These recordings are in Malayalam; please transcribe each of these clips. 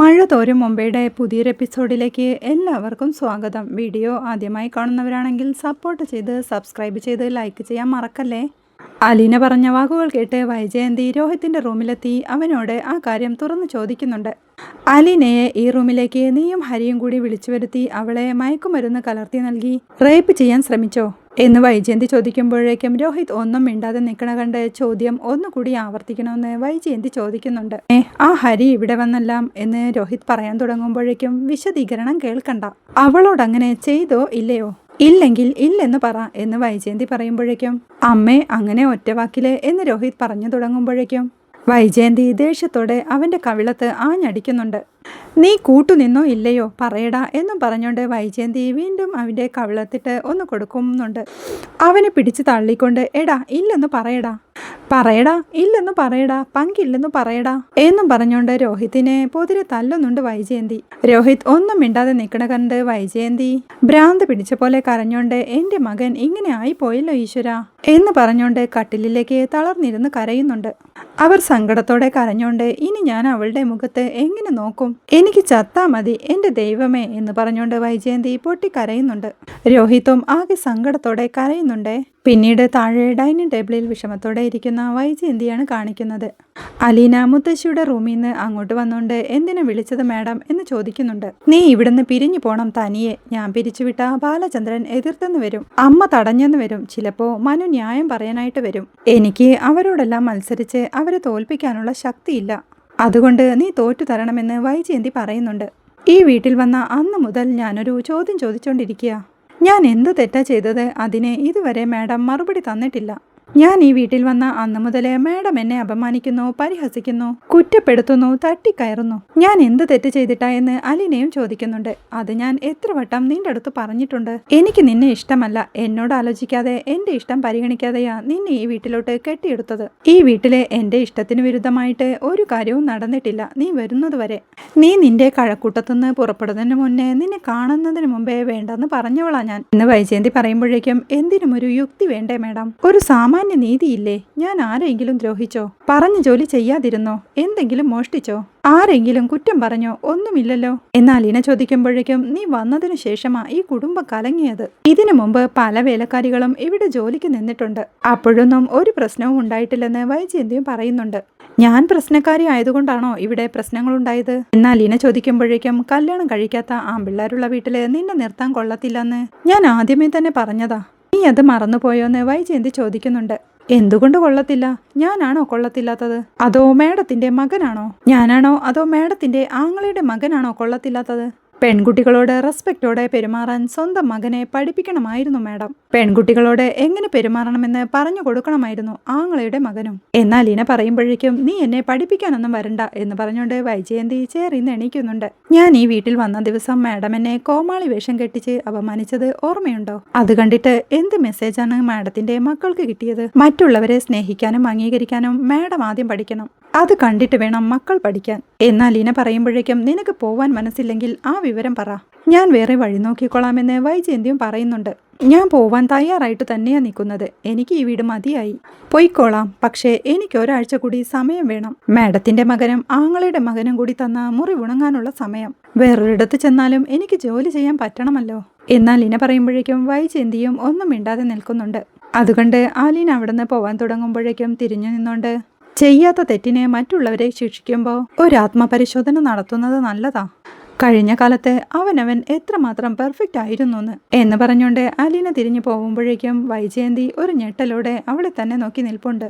മഴ തോരും മുംബൈയുടെ പുതിയൊരു എപ്പിസോഡിലേക്ക് എല്ലാവർക്കും സ്വാഗതം. വീഡിയോ ആദ്യമായി കാണുന്നവരാണെങ്കിൽ സപ്പോർട്ട് ചെയ്ത് സബ്സ്ക്രൈബ് ചെയ്ത് ലൈക്ക് ചെയ്യാൻ മറക്കല്ലേ? അലീന പറഞ്ഞ വാക്കുകൾ കേട്ട് വൈജയന്തി രോഹിത്തിന്റെ റൂമിലെത്തി അവനോട് ആ കാര്യം തുറന്നു ചോദിക്കുന്നുണ്ട്. അലീനയെ ഈ റൂമിലേക്ക് നീയും ഹരിയും കൂടി വിളിച്ചു വരുത്തി അവളെ മയക്കുമരുന്ന് കലർത്തി നൽകി റേപ്പ് ചെയ്യാൻ ശ്രമിച്ചോ? എന്ന് വൈജയന്തി ചോദിക്കുമ്പോഴേക്കും രോഹിത് ഒന്നും മിണ്ടാതെ നിൽക്കണ കണ്ട് ചോദ്യം ഒന്നുകൂടി ആവർത്തിക്കണമെന്ന് വൈജയന്തി ചോദിക്കുന്നുണ്ട്. ഏ ആ ഹരി ഇവിടെ വന്നെല്ലാം? എന്ന് രോഹിത് പറയാൻ തുടങ്ങുമ്പോഴേക്കും വിശദീകരണം കേൾക്കണ്ട. അവളോട് അങ്ങനെ ചെയ്തോ ഇല്ലയോ? ഇല്ലെങ്കിൽ ഇല്ലെന്ന് പറ എന്ന് വൈജയന്തി പറയുമ്പോഴേക്കും അമ്മേ അങ്ങനെ ഒറ്റവാക്കിലെ എന്ന് രോഹിത് പറഞ്ഞു തുടങ്ങുമ്പോഴേക്കും വൈജയന്തി ദേഷ്യത്തോടെ അവന്റെ കവിളത്ത് ആഞ്ഞടിക്കുന്നുണ്ട്. നീ കൂട്ടുനിന്നോ ഇല്ലയോ? പറയടാ എന്നും പറഞ്ഞുകൊണ്ട് വൈജയന്തി വീണ്ടും അവന്റെ കവിളത്തിട്ട് ഒന്ന് കൊടുക്കുന്നുണ്ട്. അവനെ പിടിച്ച് തള്ളിക്കൊണ്ട് എടാ ഇല്ലെന്ന് പറയടാ. പറയടാ ഇല്ലെന്ന് പറയടാ. പങ്കില്ലെന്ന് പറയടാ എന്നും പറഞ്ഞുകൊണ്ട് രോഹിത്തിനെ പൊതിരെ തല്ലുന്നുണ്ട് വൈജയന്തി. രോഹിത് ഒന്നും മിണ്ടാതെ നിൽക്കണ കണ്ട് വൈജയന്തി ഭ്രാന്ത് പിടിച്ച പോലെ കരഞ്ഞുകൊണ്ട് എന്റെ മകൻ ഇങ്ങനെ ആയി ആയിപ്പോയല്ലോ ഈശ്വര. എന്ന് പറഞ്ഞുകൊണ്ട് കട്ടിലിലേക്ക് തളർന്നിരുന്ന് കരയുന്നുണ്ട്. അവർ സങ്കടത്തോടെ കരഞ്ഞോണ്ട് ഇനി ഞാൻ അവളുടെ മുഖത്ത് എങ്ങനെ നോക്കും? എനിക്ക് ചത്താ മതി എന്റെ ദൈവമേ എന്ന് പറഞ്ഞുകൊണ്ട് വൈജയന്തി പൊട്ടി കരയുന്നുണ്ട് രോഹിത്തും ആകെ സങ്കടത്തോടെ കരയുന്നുണ്ട്. പിന്നീട് താഴെ ഡൈനിങ് ടേബിളിൽ വിഷമത്തോടെ ഇരിക്കുന്ന വൈജയന്തിയാണ് കാണിക്കുന്നത്. അലീന മുത്തശ്ശിയുടെ റൂമിൽ നിന്ന് അങ്ങോട്ട് വന്നുകൊണ്ട് എന്തിനു വിളിച്ചത് മാഡം? എന്ന് ചോദിക്കുന്നുണ്ട്. നീ ഇവിടുന്ന് പിരിഞ്ഞു പോണം തനിയെ. ഞാൻ പിരിച്ചുവിട്ട ബാലചന്ദ്രൻ എതിർത്തെന്ന് വരും അമ്മ തടഞ്ഞെന്ന് വരും. ചിലപ്പോ മനു ന്യായം പറയാനായിട്ട് വരും. എനിക്ക് അവരോടെല്ലാം മത്സരിച്ച് അവരെ തോൽപ്പിക്കാനുള്ള ശക്തിയില്ല. അതുകൊണ്ട് നീ തോറ്റു തരണമെന്ന് വൈജയന്തി പറയുന്നുണ്ട്. ഈ വീട്ടിൽ വന്ന അന്ന് മുതൽ ഞാനൊരു ചോദ്യം ചോദിച്ചുകൊണ്ടിരിക്കുക ഞാൻ എന്ത് തെറ്റാ ചെയ്തത്? അതിനെ ഇതുവരെ മാഡം മറുപടി തന്നിട്ടില്ല. ഞാൻ ഈ വീട്ടിൽ വന്ന അന്ന് മുതലേ മാഡം എന്നെ അപമാനിക്കുന്നു പരിഹസിക്കുന്നു കുറ്റപ്പെടുത്തുന്നു തട്ടിക്കയറുന്നു. ഞാൻ എന്ത് തെറ്റ് ചെയ്തിട്ടാ എന്ന് അലിനയും ചോദിക്കുന്നുണ്ട്. അത് ഞാൻ എത്ര വട്ടം നിന്റെ അടുത്ത് പറഞ്ഞിട്ടുണ്ട്. എനിക്ക് നിന്നെ ഇഷ്ടമല്ല. എന്നോട് ആലോചിക്കാതെ എന്റെ ഇഷ്ടം പരിഗണിക്കാതെയാ നിന്നെ ഈ വീട്ടിലോട്ട് കെട്ടിയെടുത്തത്. ഈ വീട്ടിലെ എന്റെ ഇഷ്ടത്തിന് വിരുദ്ധമായിട്ട് ഒരു കാര്യവും നടന്നിട്ടില്ല. നീ വരുന്നതുവരെ. നീ നിന്റെ കഴക്കൂട്ടത്തുനിന്ന് പുറപ്പെടുന്നതിന് മുന്നേ നിന്നെ കാണുന്നതിന് മുമ്പേ വേണ്ടെന്ന് പറഞ്ഞവളാ ഞാൻ. ഇന്ന് വൈജയന്തി പറയുമ്പോഴേക്കും എന്തിനും ഒരു യുക്തി വേണ്ടേ മാഡം? ഒരു സാമാന്യ നീതിയില്ലേ ഞാൻ ആരെങ്കിലും ദ്രോഹിച്ചോ? പറഞ്ഞ ജോലി ചെയ്യാതിരുന്നോ? എന്തെങ്കിലും മോഷ്ടിച്ചോ? ആരെങ്കിലും കുറ്റം പറഞ്ഞോ? ഒന്നുമില്ലല്ലോ. എന്നാൽ ഇന ചോദിക്കുമ്പോഴേക്കും നീ വന്നതിനു ശേഷമാ ഈ കുടുംബം കലങ്ങിയത്. ഇതിനു മുമ്പ് പല വേലക്കാരികളും ഇവിടെ ജോലിക്ക് നിന്നിട്ടുണ്ട്. അപ്പോഴൊന്നും ഒരു പ്രശ്നവും ഉണ്ടായിട്ടില്ലെന്ന് വൈജയന്തിയും പറയുന്നുണ്ട്. ഞാൻ പ്രശ്നക്കാരി ആയതുകൊണ്ടാണോ ഇവിടെ പ്രശ്നങ്ങൾ പ്രശ്നങ്ങളുണ്ടായത്? എന്നാൽ ഇന ചോദിക്കുമ്പോഴേക്കും കല്യാണം കഴിക്കാത്ത ആ പിള്ളേരുള്ള വീട്ടിൽ നിന്നെ നിർത്താൻ കൊള്ളത്തില്ലെന്ന് ഞാൻ ആദ്യമേ തന്നെ പറഞ്ഞതാ. നീ അത് മറന്നുപോയോന്ന് വൈജയന്തി ചോദിക്കുന്നുണ്ട്. എന്തുകൊണ്ട് കൊള്ളത്തില്ല? ഞാനാണോ കൊള്ളത്തില്ലാത്തത്? അതോ മേഡത്തിന്റെ മകനാണോ? ഞാനാണോ അതോ മേഡത്തിന്റെ ആങ്ങളയുടെ മകനാണോ കൊള്ളത്തില്ലാത്തത്? പെൺകുട്ടികളോട് റെസ്പെക്റ്റോടെ പെരുമാറാൻ സ്വന്തം മകനെ പഠിപ്പിക്കണമായിരുന്നു മാഡം. പെൺകുട്ടികളോട് എങ്ങനെ പെരുമാറണമെന്ന് പറഞ്ഞു കൊടുക്കണമായിരുന്നു ആങ്ങളയുടെ മകനും. എന്നാൽ ഇന പറയുമ്പോഴേക്കും നീ എന്നെ പഠിപ്പിക്കാനൊന്നും വരണ്ട എന്ന് പറഞ്ഞുകൊണ്ട് വൈജയന്തി ചേറിന്ന് എണീക്കുന്നുണ്ട്. ഞാൻ ഈ വീട്ടിൽ വന്ന ദിവസം മാഡം എന്നെ കോമാളി വേഷം കെട്ടിച്ച് അപമാനിച്ചത് ഓർമ്മയുണ്ടോ? അത് കണ്ടിട്ട് എന്ത് മെസ്സേജാണ് മാഡത്തിന്റെ മക്കൾക്ക് കിട്ടിയത്? മറ്റുള്ളവരെ സ്നേഹിക്കാനും അംഗീകരിക്കാനും മാഡം ആദ്യം പഠിക്കണം. അത് കണ്ടിട്ട് വേണം മക്കൾ പഠിക്കാൻ. എന്നാൽ ഇന പറയുമ്പോഴേക്കും നിനക്ക് പോവാൻ മനസ്സില്ലെങ്കിൽ ആ വിവരം പറ. ഞാൻ വേറെ വഴി നോക്കിക്കൊള്ളാമെന്ന് വൈജയന്തിയും പറയുന്നുണ്ട്. ഞാൻ പോവാൻ തയ്യാറായിട്ട് തന്നെയാ നിൽക്കുന്നത്. എനിക്ക് ഈ വീട് മതിയായി. പൊയ്ക്കോളാം. പക്ഷേ എനിക്ക് ഒരാഴ്ച കൂടി സമയം വേണം. മാഡത്തിന്റെ മകനും ആങ്ങളുടെ മകനും കൂടി തന്ന മുറി ഉണങ്ങാനുള്ള സമയം. വേറൊരിടത്ത് ചെന്നാലും എനിക്ക് ജോലി ചെയ്യാൻ പറ്റണമല്ലോ. എന്നാൽ ഇന പറയുമ്പോഴേക്കും വൈജയന്തിയും ഒന്നും മിണ്ടാതെ നിൽക്കുന്നുണ്ട്. അതുകൊണ്ട് ആലീന അവിടുന്ന് പോവാൻ തുടങ്ങുമ്പോഴേക്കും തിരിഞ്ഞു നിന്നുകൊണ്ട് ചെയ്യാത്ത തെറ്റിനെ മറ്റുള്ളവരെ ശിക്ഷിക്കുമ്പോൾ ഒരു ആത്മപരിശോധന നടത്തുന്നത് നല്ലതാ. കഴിഞ്ഞ കാലത്ത് അവനവൻ എത്രമാത്രം പെർഫെക്റ്റ് ആയിരുന്നു എന്ന് പറഞ്ഞുകൊണ്ട് അലീന തിരിഞ്ഞു പോകുമ്പോഴേക്കും വൈജയന്തി ഒരു ഞെട്ടലോടെ അവളെ തന്നെ നോക്കി നിൽപ്പുണ്ട്.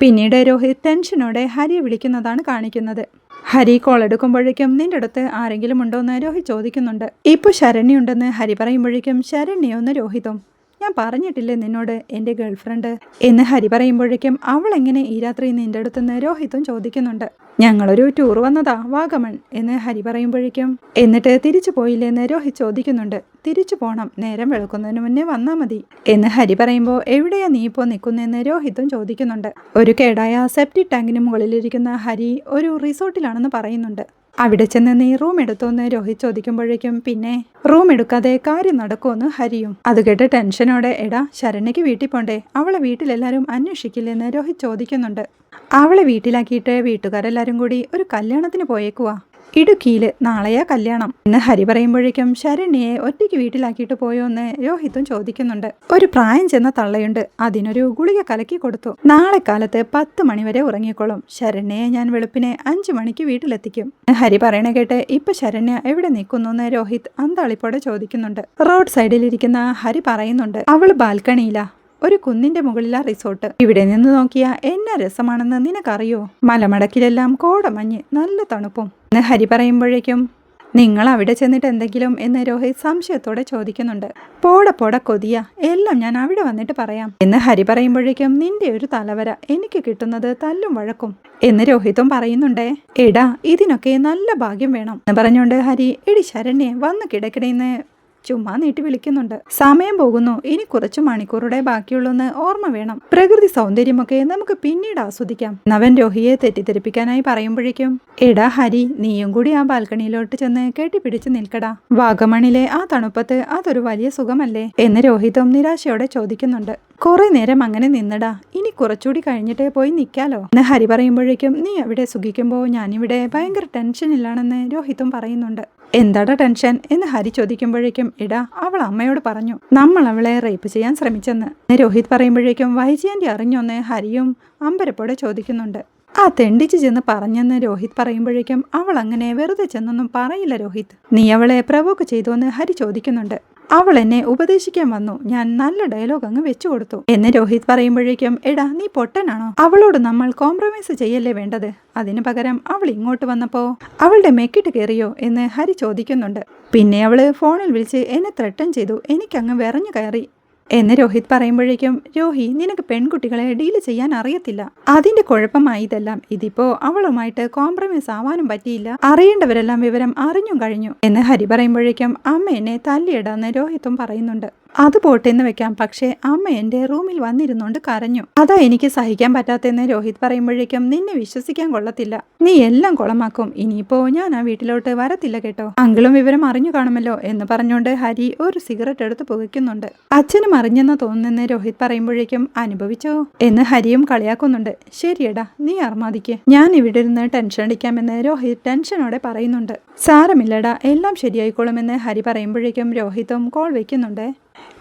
പിന്നീട് രോഹിത് ടെൻഷനോടെ ഹരിയെ വിളിക്കുന്നതാണ് കാണിക്കുന്നത്. ഹരി കോൾ എടുക്കുമ്പോഴേക്കും നിന്റെ അടുത്ത് ആരെങ്കിലും ഉണ്ടോ എന്ന് രോഹിത് ചോദിക്കുന്നുണ്ട്. ഇപ്പോൾ ശരണ്യുണ്ടെന്ന് ഹരി പറയുമ്പോഴേക്കും ശരണ്യൊന്ന് രോഹിതും. ഞാൻ പറഞ്ഞിട്ടില്ലേ നിന്നോട് എന്റെ ഗേൾഫ്രണ്ട്? എന്ന് ഹരി പറയുമ്പോഴേക്കും അവൾ എങ്ങനെ ഈ രാത്രി നിന്റെ അടുത്തുനിന്ന് രോഹിത്തും ചോദിക്കുന്നുണ്ട്. ഞങ്ങളൊരു ടൂർ വന്നതാ വാഗമൺ എന്ന് ഹരി പറയുമ്പോഴേക്കും എന്നിട്ട് തിരിച്ചു പോയില്ലേ എന്ന് രോഹിത് ചോദിക്കുന്നുണ്ട്. തിരിച്ചു പോണം നേരം വെളുക്കുന്നതിന് മുന്നേ വന്നാൽ മതി എന്ന് ഹരി പറയുമ്പോൾ എവിടെയാ നീ ഇപ്പോൾ നിൽക്കുന്നതെന്ന് രോഹിത്തും ചോദിക്കുന്നുണ്ട്. ഒരു കേടായ സെപ്റ്റിക് ടാങ്കിന് മുകളിലിരിക്കുന്ന ഹരി ഒരു റിസോർട്ടിലാണെന്ന് പറയുന്നുണ്ട്. അവിടെ ചെന്ന് നീ റൂം എടുത്തോന്ന് രോഹിത് ചോദിക്കുമ്പോഴേക്കും പിന്നെ റൂം എടുക്കാതെ കാര്യം നടക്കുമെന്ന് ഹരിയും. അത് കേട്ട് ടെൻഷനോടെ എടാ ശരണ്യക്ക് വീട്ടിൽ പോണ്ടേ? അവളെ വീട്ടിലെല്ലാവരും അന്വേഷിക്കില്ലെന്ന് രോഹിത് ചോദിക്കുന്നുണ്ട്. അവളെ വീട്ടിലാക്കിയിട്ട് വീട്ടുകാരെല്ലാരും കൂടി ഒരു കല്യാണത്തിന് പോയേക്കുവാ. ഇടുക്കിയിൽ നാളെയാ കല്യാണം. എന്ന് ഹരി പറയുമ്പോഴേക്കും ശരണ്യെ ഒറ്റയ്ക്ക് വീട്ടിലാക്കിയിട്ട് പോയോ എന്ന് രോഹിത്തും ചോദിക്കുന്നുണ്ട്. ഒരു പ്രായം ചെന്ന തള്ളയുണ്ട്. അതിനൊരു ഗുളിക കലക്കി കൊടുത്തു. നാളെ കാലത്ത് പത്ത് മണിവരെ ഉറങ്ങിക്കോളും. ശരണ്യയെ ഞാൻ വെളുപ്പിനെ അഞ്ചു മണിക്ക് വീട്ടിലെത്തിക്കും. ഹരി പറയണ കേട്ട് ഇപ്പൊ ശരണ്യ എവിടെ നിൽക്കുന്നു എന്ന് രോഹിത് അന്താളിപ്പോടെ ചോദിക്കുന്നുണ്ട്. റോഡ് സൈഡിൽ സൈഡിലിരിക്കുന്ന ഹരി പറയുന്നുണ്ട്. അവൾ ബാൽക്കണിയിലാ. ഒരു കുന്നിന്റെ മുകളിലാ റിസോർട്ട്. ഇവിടെ നിന്ന് നോക്കിയാ എന്നാ രസമാണെന്ന് നിനക്കറിയോ? മലമടക്കിലെല്ലാം കോടമഞ്ഞ് നല്ല തണുപ്പും. എന്ന് ഹരി പറയുമ്പോഴേക്കും നിങ്ങൾ അവിടെ ചെന്നിട്ട് എന്തെങ്കിലും? എന്ന് രോഹിത് സംശയത്തോടെ ചോദിക്കുന്നുണ്ട്. പോട പോട കൊതിയ. എല്ലാം ഞാൻ അവിടെ വന്നിട്ട് പറയാം. എന്ന് ഹരി പറയുമ്പോഴേക്കും നിന്റെ ഒരു തലവര. എനിക്ക് കിട്ടുന്നത് തല്ലും വഴക്കും. എന്ന് രോഹിതും പറയുന്നുണ്ടേ എടാ ഇതിനൊക്കെ നല്ല ഭാഗ്യം വേണം. എന്ന് പറഞ്ഞുകൊണ്ട് ഹരി എടി ശരണ്യെ വന്ന് കിടക്കിടയിന്ന് ചുമ്മാ നീട്ടി വിളിക്കുന്നുണ്ട്. സമയം പോകുന്നു. ഇനി കുറച്ചു മണിക്കൂറുടെ ബാക്കിയുള്ളൂന്ന് ഓർമ്മ വേണം. പ്രകൃതി സൗന്ദര്യമൊക്കെ നമുക്ക് പിന്നീട് ആസ്വദിക്കാം. നവൻ രോഹിയെ തെറ്റിദ്ധരിപ്പിക്കാനായി പറയുമ്പോഴേക്കും എടാ ഹരി നീയും കൂടി ആ ബാൽക്കണിയിലോട്ട് ചെന്ന് കെട്ടിപ്പിടിച്ച് നിൽക്കടാ. വാഗമണിലെ ആ തണുപ്പത്ത് അതൊരു വലിയ സുഖമല്ലേ? എന്ന് രോഹിതും നിരാശയോടെ ചോദിക്കുന്നുണ്ട്. കുറെ നേരം അങ്ങനെ നിന്നടാ. ഇനി കുറച്ചുകൂടി കഴിഞ്ഞിട്ടേ പോയി നിൽക്കാലോ എന്ന് ഹരി പറയുമ്പോഴേക്കും നീ അവിടെ സുഖിക്കുമ്പോൾ ഞാനിവിടെ ഭയങ്കര ടെൻഷനിലാണെന്ന് രോഹിതും പറയുന്നുണ്ട്. എന്താടാ ടെൻഷൻ എന്ന് ഹരി ചോദിക്കുമ്പോഴേക്കും ഇടാ അവൾ അമ്മയോട് പറഞ്ഞു നമ്മൾ അവളെ റേപ്പ് ചെയ്യാൻ ശ്രമിച്ചെന്ന്. രോഹിത് പറയുമ്പോഴേക്കും വൈജയന്തി അറിഞ്ഞൊന്ന് ഹരിയും അമ്പരപ്പോടെ ചോദിക്കുന്നുണ്ട്. ആ തെണ്ടിച്ച് ചെന്ന് പറഞ്ഞെന്ന് രോഹിത് പറയുമ്പോഴേക്കും അവൾ അങ്ങനെ വെറുതെ ചെന്നൊന്നും പറയില്ല രോഹിത്. നീ അവളെ പ്രവോക്ക് ചെയ്തു എന്ന് ഹരി ചോദിക്കുന്നുണ്ട്. അവൾ എന്നെ ഉപദേശിക്കാൻ വന്നു. ഞാൻ നല്ല ഡയലോഗ് അങ്ങ് വെച്ചു കൊടുത്തു. എന്ന് രോഹിത് പറയുമ്പോഴേക്കും എടാ നീ പൊട്ടനാണോ? അവളോട് നമ്മൾ കോംപ്രമൈസ് ചെയ്യല്ലേ വേണ്ടത്? അതിനു പകരം അവൾ ഇങ്ങോട്ട് വന്നപ്പോ അവളുടെ മെക്കിട്ട് കയറിയോ എന്ന് ഹരി ചോദിക്കുന്നുണ്ട്. പിന്നെ അവൾ ഫോണിൽ വിളിച്ച് എന്നെ ത്രട്ടൻ ചെയ്തു. എനിക്കങ്ങ് വിറഞ്ഞു കയറി. എന്ന് രോഹിത് പറയുമ്പോഴേക്കും രോഹി നിനക്ക് പെൺകുട്ടികളെ ഡീൽ ചെയ്യാൻ അറിയത്തില്ല. അതിന്റെ കുഴപ്പമായി ഇതെല്ലാം. ഇതിപ്പോ അവളുമായിട്ട് കോംപ്രമൈസ് ആവാനും പറ്റിയില്ല. അറിയേണ്ടവരെല്ലാം വിവരം അറിഞ്ഞും കഴിഞ്ഞു. എന്ന് ഹരി പറയുമ്പോഴേക്കും അമ്മ എന്നെ തല്ലിയിടാന്ന് രോഹിത്തും പറയുന്നുണ്ട്. അത് പോട്ടെന്ന് വെക്കാം. പക്ഷേ അമ്മ എന്റെ റൂമിൽ വന്നിരുന്നോണ്ട് കരഞ്ഞു. അതാ എനിക്ക് സഹിക്കാൻ പറ്റാത്തെന്ന് രോഹിത് പറയുമ്പോഴേക്കും നിന്നെ വിശ്വസിക്കാൻ കൊള്ളത്തില്ല. നീ എല്ലാം കുളമാക്കും. ഇനിയിപ്പോ ഞാൻ ആ വീട്ടിലോട്ട് വരത്തില്ല കേട്ടോ. അങ്കിളും വിവരം അറിഞ്ഞു കാണുമല്ലോ എന്ന് പറഞ്ഞുകൊണ്ട് ഹരി ഒരു സിഗരറ്റ് എടുത്ത് പുകയ്ക്കുന്നുണ്ട്. അച്ഛനും അറിഞ്ഞെന്ന് തോന്നുന്നെന്ന് രോഹിത് പറയുമ്പോഴേക്കും അനുഭവിച്ചോ എന്ന് ഹരിയും കളിയാക്കുന്നുണ്ട്. ശരിയടാ നീ അർമാദിക്ക്. ഞാൻ ഇവിടെ ഇരുന്ന് ടെൻഷൻ അടിക്കാമെന്ന് രോഹിത് ടെൻഷനോടെ പറയുന്നുണ്ട്. സാരമില്ലടാ എല്ലാം ശരിയായിക്കോളുമെന്ന് ഹരി പറയുമ്പോഴേക്കും രോഹിതും കോൾ വെക്കുന്നുണ്ട്.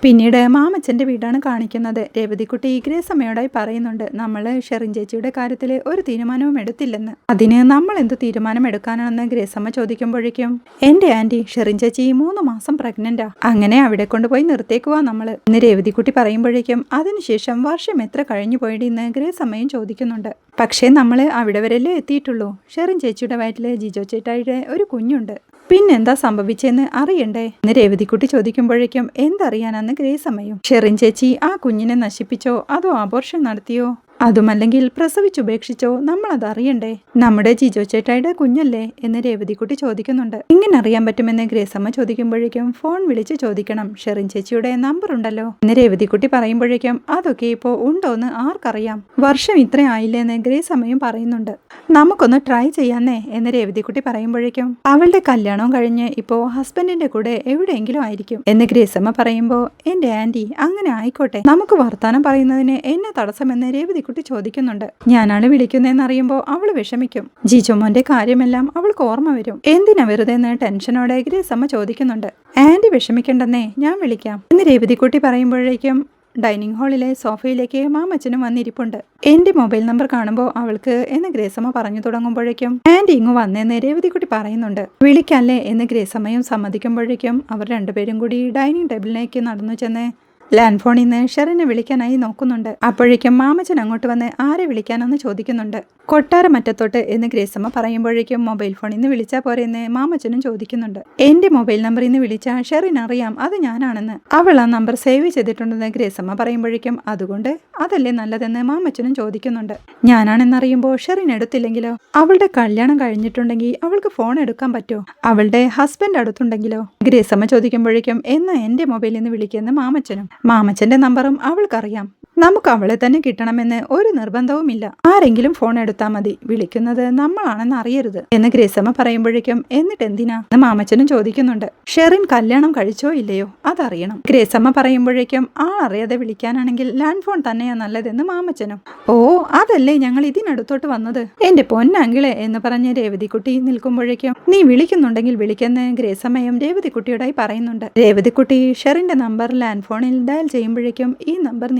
പിന്നീട് മാമച്ചന്റെ വീടാണ് കാണിക്കുന്നത്. രേവതിക്കുട്ടി ഗ്രേസമ്മയോടായി പറയുന്നുണ്ട് നമ്മൾ ഷെറിൻ ചേച്ചിയുടെ കാര്യത്തിൽ ഒരു തീരുമാനവും എടുത്തില്ലെന്ന്. അതിന് നമ്മൾ എന്ത് തീരുമാനം എടുക്കാനാണെന്ന് ഗ്രേസമ്മ ചോദിക്കുമ്പോഴേക്കും എന്റെ ആന്റി ഷെറിൻ ചേച്ചി മൂന്ന് മാസം പ്രഗ്നന്റാ. അങ്ങനെ അവിടെ കൊണ്ടുപോയി നിർത്തേക്കുവാ നമ്മൾ ഇന്ന് രേവതിക്കുട്ടി പറയുമ്പോഴേക്കും അതിനുശേഷം വർഷം എത്ര കഴിഞ്ഞു പോയിടെന്ന് ഗ്രേസമ്മയും ചോദിക്കുന്നുണ്ട്. പക്ഷേ നമ്മൾ അവിടെ വരെയല്ലേ എത്തിയിട്ടുള്ളൂ. ഷെറിൻ ചേച്ചിയുടെ വയറ്റിൽ ജിജോ ചേട്ടായിയുടെ ഒരു കുഞ്ഞുണ്ട്. പിന്നെന്താ സംഭവിച്ചെന്ന് അറിയണ്ടേ? എന്ന് രേവതിക്കുട്ടി ചോദിക്കുമ്പോഴേക്കും എന്തറിയാനാന്ന് ഗ്രേസമ്മയും ഷെറിൻ ചേച്ചി ആ കുഞ്ഞിനെ നശിപ്പിച്ചോ? അതോ അബോർഷൻ നടത്തിയോ? അതുമല്ലെങ്കിൽ പ്രസവിച്ചുപേക്ഷിച്ചോ? നമ്മൾ അത് അറിയണ്ടേ നമ്മുടെ ജിജോ ചേട്ടായുടെ കുഞ്ഞല്ലേ? എന്ന് രേവതിക്കുട്ടി ചോദിക്കുന്നുണ്ട്. ഇങ്ങനെ അറിയാൻ പറ്റുമെന്ന് ഗ്രേസമ്മ ചോദിക്കുമ്പോഴേക്കും ഫോൺ വിളിച്ച് ചോദിക്കണം. ഷെറിൻ ചേച്ചിയുടെ നമ്പർ ഉണ്ടല്ലോ. എന്ന് രേവതിക്കുട്ടി പറയുമ്പോഴേക്കും അതൊക്കെ ഇപ്പോ ഉണ്ടോന്ന് ആർക്കറിയാം. വർഷം ഇത്ര ആയില്ലെന്ന് ഗ്രേസമ്മയും പറയുന്നുണ്ട്. നമുക്കൊന്ന് ട്രൈ ചെയ്യാന്നേ എന്ന് രേവതിക്കുട്ടി പറയുമ്പോഴേക്കും അവളുടെ കല്യാണവും കഴിഞ്ഞ് ഇപ്പോ ഹസ്ബൻഡിന്റെ കൂടെ എവിടെയെങ്കിലും ആയിരിക്കും. എന്ന് ഗ്രേസമ്മ പറയുമ്പോ എന്റെ ആന്റി അങ്ങനെ ആയിക്കോട്ടെ. നമുക്ക് വർത്താനം പറയുന്നതിന് എന്നെ തടസ്സമെന്ന് രേവതിക്കുട്ടി ചോദിക്കുന്നുണ്ട്. ഞാനാണ് വിളിക്കുന്നതെന്ന് അറിയുമ്പോൾ അവൾ വിഷമിക്കും. ജിജുമോന്റെ കാര്യമെല്ലാം അവൾക്ക് ഓർമ്മ വരും. എന്തിനാ വെറുതെ എന്ന് ടെൻഷനോടെ ഗ്രേസമ്മ ചോദിക്കുന്നുണ്ട്. ആന്റി വിഷമിക്കണ്ടെന്നേ ഞാൻ വിളിക്കാം. എന്ന് രേവതിക്കുട്ടി പറയുമ്പോഴേക്കും ഡൈനിങ് ഹാളിലെ സോഫയിലേക്ക് മാമച്ചനും വന്നിരിപ്പുണ്ട്. എന്റെ മൊബൈൽ നമ്പർ കാണുമ്പോൾ അവൾക്ക് എന്ന് ഗ്രേസമ്മ പറഞ്ഞു തുടങ്ങുമ്പോഴേക്കും ആന്റി ഇങ്ങ് വന്നേന്ന് രേവതിക്കുട്ടി പറയുന്നുണ്ട്. വിളിക്കല്ലേ എന്ന് ഗ്രേസമ്മയും സമ്മതിക്കുമ്പോഴേക്കും അവർ രണ്ടുപേരും കൂടി ഡൈനിങ് ടേബിളിലേക്ക് നടന്നു ചെന്ന് ലാൻഡ് ഫോണിൽ നിന്ന് ഷെറിനെ വിളിക്കാനായി നോക്കുന്നുണ്ട്. അപ്പോഴേക്കും മാമച്ചൻ അങ്ങോട്ട് വന്ന് ആരെ വിളിക്കാനെന്ന് ചോദിക്കുന്നുണ്ട്. കൊട്ടാരമറ്റത്തോട്ട് എന്ന് ഗ്രേസമ്മ പറയുമ്പോഴേക്കും മൊബൈൽ ഫോണിൽ നിന്ന് വിളിച്ചാൽ പോരെ എന്ന് മാമച്ചനും ചോദിക്കുന്നുണ്ട്. എന്റെ മൊബൈൽ നമ്പറിൽ നിന്ന് വിളിച്ചാൽ ഷെറിൻ അറിയാം അത് ഞാനാണെന്ന്. അവൾ ആ നമ്പർ സേവ് ചെയ്തിട്ടുണ്ടെന്ന് ഗ്രേസമ്മ പറയുമ്പോഴേക്കും അതുകൊണ്ട് അതല്ലേ നല്ലതെന്ന് മാമച്ചനും ചോദിക്കുന്നുണ്ട്. ഞാനാണെന്നറിയുമ്പോൾ ഷെറിൻ എടുത്തില്ലെങ്കിലോ? അവളുടെ കല്യാണം കഴിഞ്ഞിട്ടുണ്ടെങ്കിൽ അവൾക്ക് ഫോൺ എടുക്കാൻ പറ്റുമോ അവളുടെ ഹസ്ബൻഡ് അടുത്തുണ്ടെങ്കിലോ? ഗ്രേസമ്മ ചോദിക്കുമ്പോഴേക്കും എന്നാ എന്റെ മൊബൈലിൽ നിന്ന് വിളിക്കുന്ന മാമച്ചനും മാമച്ചന്റെ നമ്പറും അവൾക്കറിയാം. നമുക്ക് അവളെ തന്നെ കിട്ടണമെന്ന് ഒരു നിർബന്ധവുമില്ല. ആരെങ്കിലും ഫോൺ എടുത്താൽ മതി. വിളിക്കുന്നത് നമ്മളാണെന്ന് അറിയരുത്. എന്ന് ഗ്രേസമ്മ പറയുമ്പോഴേക്കും എന്നിട്ട് എന്തിനാ? എന്ന് മാമച്ചനും ചോദിക്കുന്നുണ്ട്. ഷെറിൻ കല്യാണം കഴിച്ചോ ഇല്ലയോ? അതറിയണം. ഗ്രേസമ്മ പറയുമ്പോഴേക്കും ആളറിയാതെ വിളിക്കാനാണെങ്കിൽ ലാൻഡ് ഫോൺ തന്നെയാ നല്ലതെന്ന് മാമച്ചനും. ഓ അതല്ലേ ഞങ്ങൾ ഇതിനടുത്തോട്ട് വന്നത്? എന്റെ പൊന്നങ്കിളെ എന്ന് പറഞ്ഞ് രേവതിക്കുട്ടി നിൽക്കുമ്പോഴേക്കും നീ വിളിക്കുന്നുണ്ടെങ്കിൽ വിളിക്കുന്ന ഗ്രേസമ്മയും രേവതിക്കുട്ടിയോടായി പറയുന്നുണ്ട്. രേവതിക്കുട്ടി ഷെറിന്റെ നമ്പർ ലാൻഡ് ഫോണിൽ ഡയൽ ചെയ്യുമ്പോഴേക്കും ഈ നമ്പർ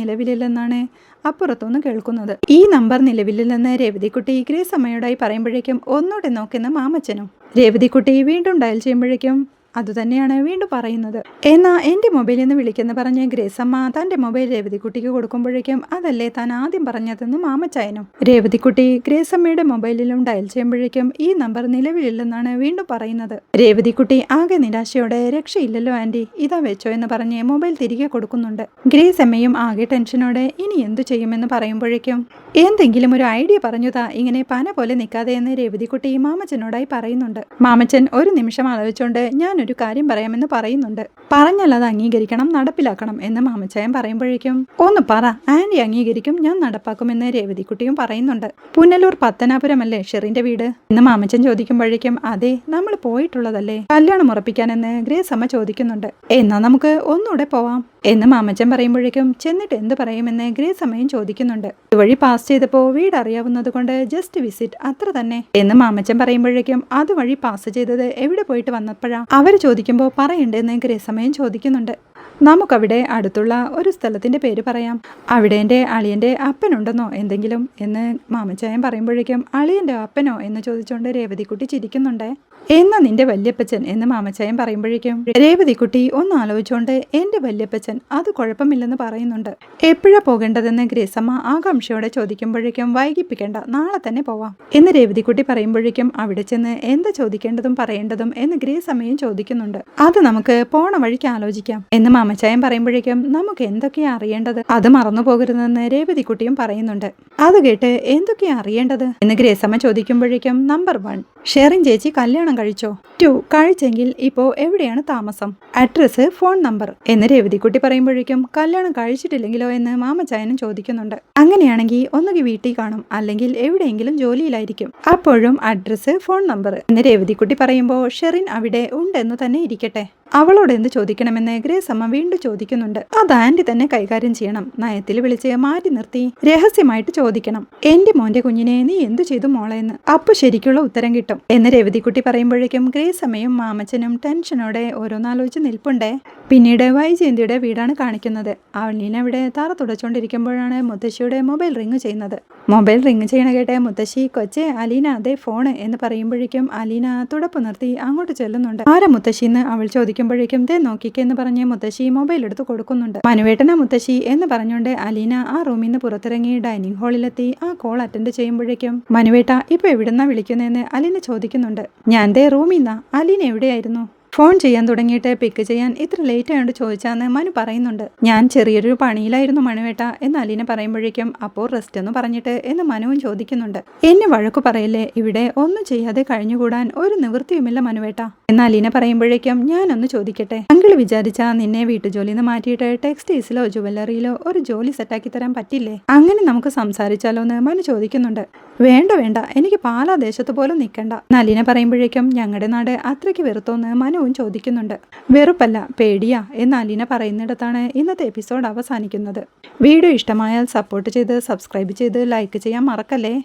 നിലവിലില്ലെന്നാണ് അപ്പുറത്തുനിന്ന് കേൾക്കുന്നത്. ഈ നമ്പർ നിലവിലില്ലെന്ന് രേവതിക്കുട്ടി ഗ്രേസമ്മയോടായി പറയുമ്പോഴേക്കും ഒന്നുകൂടെ നോക്കുന്ന മാമച്ചനും രേവതിക്കുട്ടി വീണ്ടും ഡയൽ ചെയ്യുമ്പോഴേക്കും അതുതന്നെയാണ് വീണ്ടും പറയുന്നത്. എന്നാ എന്റെ മൊബൈലിൽ നിന്ന് വിളിക്കുന്ന പറഞ്ഞ് ഗ്രേസമ്മ തന്റെ മൊബൈൽ രേവതിക്കുട്ടിക്ക് കൊടുക്കുമ്പോഴേക്കും അതല്ലേ താൻ ആദ്യം പറഞ്ഞതെന്ന് മാമച്ചായനും രേവതിക്കുട്ടി ഗ്രേസമ്മയുടെ മൊബൈലിലും ഡയൽ ചെയ്യുമ്പോഴേക്കും ഈ നമ്പർ നിലവിലില്ലെന്നാണ് വീണ്ടും പറയുന്നത്. രേവതിക്കുട്ടി ആകെ നിരാശയോടെ രക്ഷയില്ലല്ലോ ആന്റി ഇതാ വെച്ചോ എന്ന് പറഞ്ഞ് മൊബൈൽ തിരികെ കൊടുക്കുന്നുണ്ട്. ഗ്രേസമ്മയും ആകെ ടെൻഷനോടെ ഇനി എന്തു ചെയ്യുമെന്ന് പറയുമ്പോഴേക്കും എന്തെങ്കിലും ഒരു ഐഡിയ പറഞ്ഞുതാ. ഇങ്ങനെ പന പോലെ നിൽക്കാതെ എന്ന് രേവതിക്കുട്ടി മാമച്ചനോടായി പറയുന്നുണ്ട്. മാമച്ചൻ ഒരു നിമിഷം ആലോചിച്ചുകൊണ്ട് ഞാനൊരു കാര്യം പറയാമെന്ന് പറയുന്നുണ്ട്. പറഞ്ഞാൽ അത് അംഗീകരിക്കണം നടപ്പിലാക്കണം എന്ന് മാമച്ചായൻ പറയുമ്പോഴേക്കും ഒന്ന് പറ ആന്റി അംഗീകരിക്കും ഞാൻ നടപ്പാക്കുമെന്ന് രേവതിക്കുട്ടിയും പറയുന്നുണ്ട്. പുനലൂർ പത്തനാപുരമല്ലേ ഷെറിന്റെ വീട്? എന്ന് മാമച്ചൻ ചോദിക്കുമ്പോഴേക്കും അതെ നമ്മൾ പോയിട്ടുള്ളതല്ലേ? കല്യാണം ഉറപ്പിക്കാനെന്ന് ഗ്രേസമ്മ ചോദിക്കുന്നുണ്ട്. എന്നാ നമുക്ക് ഒന്നുകൂടെ പോവാം. എന്ന് മാമച്ചൻ പറയുമ്പോഴേക്കും ചെന്നിട്ട് എന്ത് പറയുമെന്ന് ഗ്രേസമ്മയും ചോദിക്കുന്നുണ്ട്. ഇതുവഴി ചെയ്തപ്പോൾ വീട് അറിയാവുന്നത് കൊണ്ട് ജസ്റ്റ് വിസിറ്റ് അത്ര തന്നെ. എന്ന് മാമച്ചൻ പറയുമ്പോഴേക്കും അതുവഴി പാസ് ചെയ്തത് എവിടെ പോയിട്ട് വന്നപ്പോഴാ? അവർ ചോദിക്കുമ്പോൾ പറയണ്ടെന്ന് ഗ്രഹസമയം ചോദിക്കുന്നുണ്ട്. നമുക്കവിടെ അടുത്തുള്ള ഒരു സ്ഥലത്തിന്റെ പേര് പറയാം. അവിടെ എന്റെ അളിയന്റെ അപ്പനുണ്ടെന്നോ എന്തെങ്കിലും? എന്ന് മാമച്ചായൻ പറയുമ്പോഴേക്കും അളിയന്റെ അപ്പനോ? എന്ന് ചോദിച്ചുകൊണ്ട് രേവതിക്കുട്ടി ചിരിക്കുന്നുണ്ട്. എന്നാ നിന്റെ വല്യപ്പച്ചൻ എന്ന് മാമച്ചായൻ പറയുമ്പോഴേക്കും രേവതി കുട്ടി ഒന്ന് ആലോചിച്ചുകൊണ്ട് എന്റെ വല്യപ്പച്ചൻ അത് കുഴപ്പമില്ലെന്ന് പറയുന്നുണ്ട്. എപ്പോഴാ പോകേണ്ടതെന്ന് ഗ്രേസമ്മ ആകാംക്ഷയോടെ ചോദിക്കുമ്പോഴേക്കും വൈകിപ്പിക്കേണ്ട നാളെ തന്നെ പോവാം. എന്ന് രേവതിക്കുട്ടി പറയുമ്പോഴേക്കും അവിടെ ചെന്ന് എന്താ ചോദിക്കേണ്ടതും പറയേണ്ടതും? എന്ന് ഗ്രേസമ്മയും ചോദിക്കുന്നുണ്ട്. അത് നമുക്ക് പോണ വഴിക്ക് ആലോചിക്കാം. എന്ന് മാമച്ചായൻ പറയുമ്പോഴേക്കും നമുക്ക് എന്തൊക്കെയാ അറിയേണ്ടത്? അത് മറന്നു പോകരുതെന്ന് രേവതിക്കുട്ടിയും പറയുന്നുണ്ട്. അത് കേട്ട് എന്തൊക്കെയാ അറിയേണ്ടത്? എന്ന് ഗ്രേസമ്മ ചോദിക്കുമ്പോഴേക്കും നമ്പർ വൺ ഷെറിൻ ചേച്ചി കല്യാണം കഴിച്ചോ? ടു കഴിച്ചെങ്കിൽ ഇപ്പോ എവിടെയാണ് താമസം? അഡ്രസ്സ് ഫോൺ നമ്പർ എന്ന് രേവതിക്കുട്ടി പറയുമ്പോഴേക്കും കല്യാണം കഴിച്ചിട്ടില്ലെങ്കിലോ എന്ന് മാമച്ചായനും ചോദിക്കുന്നുണ്ട്. അങ്ങനെയാണെങ്കിൽ ഒന്നുകിൽ വീട്ടിൽ കാണും അല്ലെങ്കിൽ എവിടെയെങ്കിലും ജോലിയിലായിരിക്കും. അപ്പോഴും അഡ്രസ്സ് ഫോൺ നമ്പർ എന്ന് രേവതിക്കുട്ടി പറയുമ്പോൾ ഷെറിൻ അവിടെ ഉണ്ടെന്ന് തന്നെ ഇരിക്കട്ടെ. അവളോട് എന്ത് ചോദിക്കണമെന്ന് ഗ്രേസ് അമ്മ വീണ്ടും ചോദിക്കുന്നുണ്ട്. അത് ആന്റി തന്നെ കൈകാര്യം ചെയ്യണം. നയത്തിൽ വിളിച്ച് മാറ്റി നിർത്തി. രഹസ്യമായിട്ട് ചോദിക്കണം. എന്റെ മോന്റെ കുഞ്ഞിനെ നീ എന്തു ചെയ്തു മോളെന്ന് അപ്പൊ ശരിക്കുള്ള ഉത്തരം കിട്ടും. എന്ന് രവതിക്കുട്ടി പറയുമ്പോഴേക്കും ഗ്രേസ് അമ്മയും മാമച്ചനും ടെൻഷനോടെ ഓരോന്നാലോചിച്ച് നിൽപ്പുണ്ടേ. പിന്നീട് വൈജയന്തിയുടെ വീടാണ് കാണിക്കുന്നത്. അവളീന അവിടെ തറ തുടച്ചുകൊണ്ടിരിക്കുമ്പോഴാണ് മുത്തശ്ശിയുടെ മൊബൈൽ റിങ് ചെയ്യുന്നത്. മൊബൈൽ റിങ് ചെയ്യണ കേട്ടെ മുത്തശ്ശി കൊച്ചെ അലീന അതേ ഫോണ് എന്ന് പറയുമ്പോഴേക്കും അലീന തുടപ്പ് നിർത്തി അങ്ങോട്ട് ചെല്ലുന്നുണ്ട്. ആരാ മുത്തശ്ശി? എന്ന് അവൾ ചോദിക്കുമ്പോഴേക്കും ദേ നോക്കിക്കേ എന്ന് പറഞ്ഞ് മുത്തശ്ശി മൊബൈൽ എടുത്ത് കൊടുക്കുന്നുണ്ട്. മനുവേട്ടന മുത്തശ്ശി എന്ന് പറഞ്ഞുകൊണ്ട് അലീന ആ റൂമിൽ നിന്ന് പുറത്തിറങ്ങി ഡൈനിങ് ഹാളിലെത്തി ആ കോൾ അറ്റൻഡ് ചെയ്യുമ്പോഴേക്കും മനുവേട്ട ഇപ്പൊ എവിടുന്നാ വിളിക്കുന്നതെന്ന് അലീന ചോദിക്കുന്നുണ്ട്. ഞാൻ ദേ റൂമിൽ നിന്നാ അലീന എവിടെയായിരുന്നു? ഫോൺ ചെയ്യാൻ തുടങ്ങിയിട്ട് പിക്ക് ചെയ്യാൻ ഇത്ര ലേറ്റ് ആയതുകൊണ്ട് ചോദിച്ചാന്ന് മനു പറയുന്നുണ്ട്. ഞാൻ ചെറിയൊരു പണിയിലായിരുന്നു മണുവേട്ട എന്ന് അലീന പറയുമ്പോഴേക്കും അപ്പോൾ റെസ്റ്റ് എന്ന് പറഞ്ഞിട്ട് എന്ന് മനുവും ചോദിക്കുന്നുണ്ട്. എന്നെ വഴക്കു പറയല്ലേ? ഇവിടെ ഒന്നും ചെയ്യാതെ കഴിഞ്ഞുകൂടാൻ ഒരു നിവൃത്തിയുമില്ല മനുവേട്ട. എന്ന് അലീന പറയുമ്പോഴേക്കും ഞാനൊന്ന് ചോദിക്കട്ടെ. അങ്കിൾ വിചാരിച്ചാ നിന്നെ വീട്ടുജോലിയിൽ നിന്ന് മാറ്റിയിട്ട് ടെക്സ്റ്റൈൽസിലോ ജുവല്ലറിയിലോ ഒരു ജോലി സെറ്റാക്കി തരാൻ പറ്റില്ലേ? അങ്ങനെ നമുക്ക് സംസാരിച്ചാലോ എന്ന് മനു ചോദിക്കുന്നുണ്ട്. വേണ്ട വേണ്ട. എനിക്ക് പാലാ ദേശത്ത് പോലും നിൽക്കണ്ട നലിനെ പറയുമ്പോഴേക്കും ഞങ്ങളുടെ നാട് അത്രയ്ക്ക് വെറുത്തോന്ന് മനുവും ചോദിക്കുന്നുണ്ട്. വെറുപ്പല്ല പേടിയാ എന്ന് അലീന പറയുന്നിടത്താണ് ഇന്നത്തെ എപ്പിസോഡ് അവസാനിക്കുന്നത്. വീഡിയോ ഇഷ്ടമായാൽ സപ്പോർട്ട് ചെയ്ത് സബ്സ്ക്രൈബ് ചെയ്ത് ലൈക്ക് ചെയ്യാൻ മറക്കല്ലേ?